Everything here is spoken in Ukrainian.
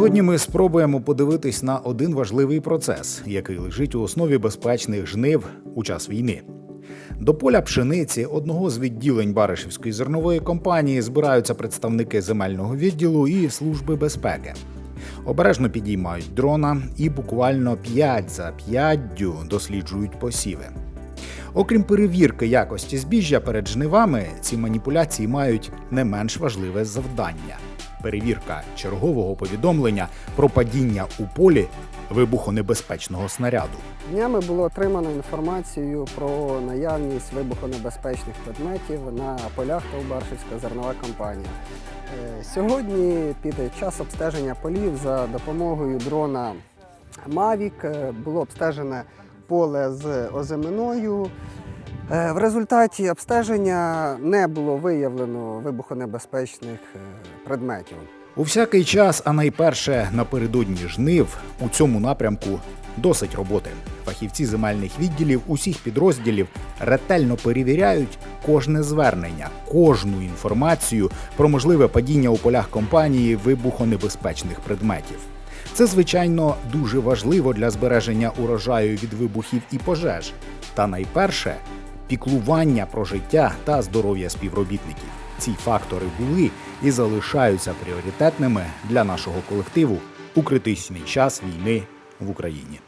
Сьогодні ми спробуємо подивитись на один важливий процес, який лежить у основі безпечних жнив у час війни. До поля пшениці одного з відділень Баришівської зернової компанії збираються представники земельного відділу і служби безпеки. Обережно підіймають дрона і буквально п'ять за п'яддю досліджують посіви. Окрім перевірки якості збіжжя перед жнивами, ці маніпуляції мають не менш важливе завдання перевірка чергового повідомлення про падіння у полі вибухонебезпечного снаряду. Днями було отримано інформацію про наявність вибухонебезпечних предметів на полях Товбаршівська зернова компанія. Е, Сьогодні під час обстеження полів за допомогою дрона Mavic е, було обстежене поле з озиминою. Е, В результаті обстеження не було виявлено вибухонебезпечних е, предметів. У всякий час, а найперше напередодні жнив, у цьому напрямку досить роботи. Фахівці земельних відділів усіх підрозділів ретельно перевіряють кожне звернення, кожну інформацію про можливе падіння у полях компанії вибухонебезпечних предметів. Це, звичайно, дуже важливо для збереження урожаю від вибухів і пожеж. Та найперше піклування про життя та здоров'я співробітників. Ці фактори були і залишаються пріоритетними для нашого колективу у критичний час війни в Україні.